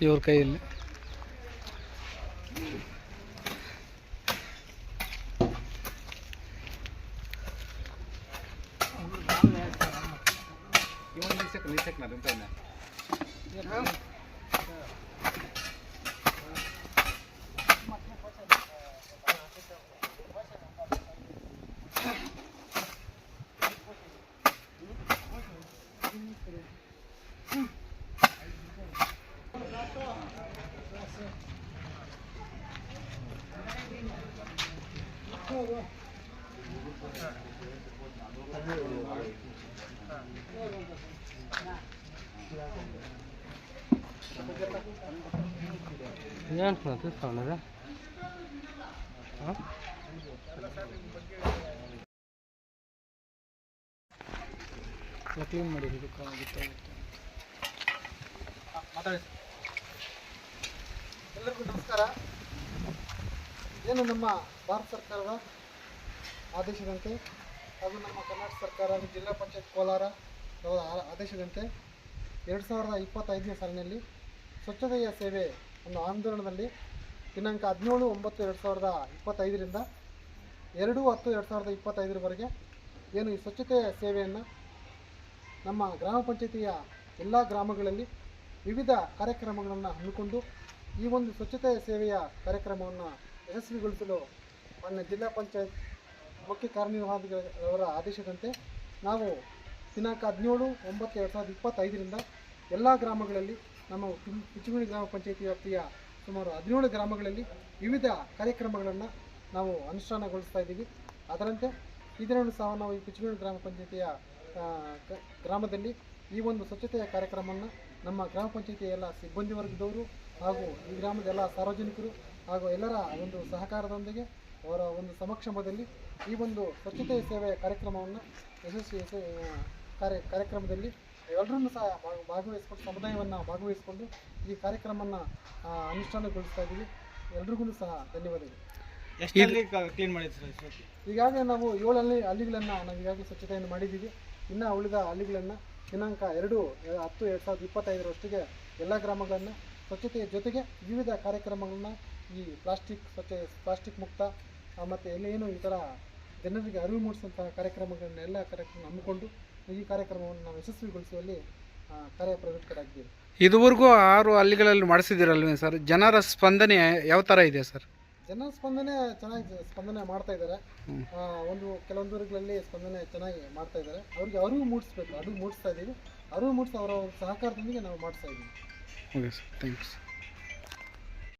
your kail Mm-hmm. ಏನು ತಿಳಿಸ್ಕೊಂಡ್ರೆ ಹಾಂ clean ಮಾಡಿ ಗೊತ್ತಾಗುತ್ತೆ ಮಾತಾಡಿ ಎಲ್ಲರಿಗೂ ನಮಸ್ಕಾರ ಏನು ನಮ್ಮ ಭಾರತ ಸರ್ಕಾರದ ಆದೇಶದಂತೆ ಹಾಗೂ ನಮ್ಮ ಕರ್ನಾಟಕ ಸರ್ಕಾರ ಜಿಲ್ಲಾ ಪಂಚಾಯತ್ ಕೋಲಾರ ಆದೇಶದಂತೆ ಎರಡು ಸಾವಿರದ ಇಪ್ಪತ್ತೈದನೇ ಸಾಲಿನಲ್ಲಿ ಸ್ವಚ್ಛತೆಯ ಸೇವೆ ಒಂದು ಆಂದೋಲನದಲ್ಲಿ ದಿನಾಂಕ ಹದಿನೇಳು ಒಂಬತ್ತು ಎರಡು ಸಾವಿರದ ಇಪ್ಪತ್ತೈದರಿಂದ ಎರಡು ಹತ್ತು ಎರಡು ಸಾವಿರದ ಇಪ್ಪತ್ತೈದರವರೆಗೆ ಏನು ಈ ಸ್ವಚ್ಛತೆಯ ಸೇವೆಯನ್ನು ನಮ್ಮ ಗ್ರಾಮ ಪಂಚಾಯತಿಯ ಎಲ್ಲ ಗ್ರಾಮಗಳಲ್ಲಿ ವಿವಿಧ ಕಾರ್ಯಕ್ರಮಗಳನ್ನು ಹಮ್ಮಿಕೊಂಡು ಈ ಒಂದು ಸ್ವಚ್ಛತೆಯ ಸೇವೆಯ ಕಾರ್ಯಕ್ರಮವನ್ನು ಯಶಸ್ವಿಗೊಳಿಸಲು ಮಾನ್ಯ ಜಿಲ್ಲಾ ಪಂಚಾಯತ್ ಮುಖ್ಯ ಕಾರ್ಯನಿರ್ವಾಹಕರವರ ಆದೇಶದಂತೆ ನಾವು ದಿನಾಂಕ ಹದಿನೇಳು ಒಂಬತ್ತು ಎರಡು ಸಾವಿರದ ಇಪ್ಪತ್ತೈದರಿಂದ ಎಲ್ಲ ಗ್ರಾಮಗಳಲ್ಲಿ ನಮ್ಮ ಪಿಚುಗುಣಿ ಗ್ರಾಮ ಪಂಚಾಯತಿ ವ್ಯಾಪ್ತಿಯ ಸುಮಾರು ಹದಿನೇಳು ಗ್ರಾಮಗಳಲ್ಲಿ ವಿವಿಧ ಕಾರ್ಯಕ್ರಮಗಳನ್ನು ನಾವು ಅನುಷ್ಠಾನಗೊಳಿಸ್ತಾ ಇದ್ದೀವಿ. ಅದರಂತೆ ಇದರಲ್ಲೂ ಸಹ ನಾವು ಈ ಪಿಚುಗುಣಿ ಗ್ರಾಮ ಪಂಚಾಯತಿಯ ಗ್ರಾಮದಲ್ಲಿ ಈ ಒಂದು ಸ್ವಚ್ಛತೆಯ ಕಾರ್ಯಕ್ರಮವನ್ನು ನಮ್ಮ ಗ್ರಾಮ ಪಂಚಾಯತಿಯ ಎಲ್ಲ ಸಿಬ್ಬಂದಿ ವರ್ಗದವರು ಹಾಗೂ ಈ ಗ್ರಾಮದ ಎಲ್ಲ ಸಾರ್ವಜನಿಕರು ಹಾಗೂ ಎಲ್ಲರ ಒಂದು ಸಹಕಾರದೊಂದಿಗೆ ಅವರ ಒಂದು ಸಮಕ್ಷಮದಲ್ಲಿ ಈ ಒಂದು ಸ್ವಚ್ಛತೆ ಸೇವೆ ಕಾರ್ಯಕ್ರಮವನ್ನು ಯಶಸ್ವಿ ಕಾರ್ಯ ಕಾರ್ಯಕ್ರಮದಲ್ಲಿ ಎಲ್ಲರನ್ನೂ ಸಹ ಭಾಗ- ಭಾಗವಹಿಸ್ಕೊಂಡು ಸಮುದಾಯವನ್ನು ಭಾಗವಹಿಸಿಕೊಂಡು ಈ ಕಾರ್ಯಕ್ರಮವನ್ನು ಅನುಷ್ಠಾನಗೊಳಿಸ್ತಾ ಇದ್ದೀವಿ. ಎಲ್ರಿಗೂ ಸಹ ಧನ್ಯವಾದಗಳು. ಎಷ್ಟು ಕ್ಲೀನ್ ಮಾಡಿದ್ರಿ ಸರ್? ಈಗಾಗಲೇ ನಾವು ಏಳು ಹಳ್ಳಿ ಹಳ್ಳಿಗಳನ್ನು ನಾವು ಈಗಾಗಲೇ ಸ್ವಚ್ಛತೆಯನ್ನು ಮಾಡಿದ್ದೀವಿ. ಇನ್ನು ಉಳಿದ ಹಳ್ಳಿಗಳನ್ನು ದಿನಾಂಕ ಎರಡು ಹತ್ತು ಎರಡು ಸಾವಿರದ ಇಪ್ಪತ್ತೈದರಷ್ಟಿಗೆ ಎಲ್ಲ ಗ್ರಾಮಗಳನ್ನು ಸ್ವಚ್ಛತೆಯ ಜೊತೆಗೆ ವಿವಿಧ ಕಾರ್ಯಕ್ರಮಗಳನ್ನ ಈ ಪ್ಲಾಸ್ಟಿಕ್ ಸ್ವಚ್ಛ ಪ್ಲಾಸ್ಟಿಕ್ ಮುಕ್ತ ಮತ್ತು ಎಲ್ಲೇನು ಈ ಥರ ಜನರಿಗೆ ಅರಿವು ಮೂಡಿಸುವಂತಹ ಕಾರ್ಯಕ್ರಮಗಳನ್ನ ಎಲ್ಲ ಕಾರ್ಯಕ್ರಮ ಹಮ್ಮಿಕೊಂಡು ಈ ಕಾರ್ಯಕ್ರಮವನ್ನು ನಾವು ಯಶಸ್ವಿಗೊಳಿಸುವಲ್ಲಿ ಕಾರ್ಯಪ್ರವೃತ್ತರಾಗಿದ್ದೀವಿ ಇದುವರೆಗೂ ಆರು ಹಳ್ಳಿಗಳಲ್ಲಿ ಮಾಡಿಸಿದ್ದೀರಲ್ವೇ ಸರ್? ಜನರ ಸ್ಪಂದನೆ ಯಾವ ಥರ ಇದೆ ಸರ್? ಜನ ಸ್ಪಂದನೆ ಚೆನ್ನಾಗಿ ಸ್ಪಂದನೆ ಮಾಡ್ತಾ ಇದ್ದಾರೆ. ಒಂದು ಕೆಲವೊಂದು ಊರುಗಳಲ್ಲಿ ಸ್ಪಂದನೆ ಚೆನ್ನಾಗಿ ಮಾಡ್ತಾ ಇದ್ದಾರೆ. ಅವ್ರಿಗೆ ಅರಿವು ಮೂಡಿಸ್ಬೇಕು ಅರಿವು ಮೂಡಿಸ್ತಾ ಇದ್ದೀವಿ. ಅರಿವು ಮೂಡಿಸಿ ಅವರ ಸಹಕಾರದೊಂದಿಗೆ ನಾವು ಮಾಡಿಸ್ತಾ ಇದ್ದೀವಿ. Okay sir thanks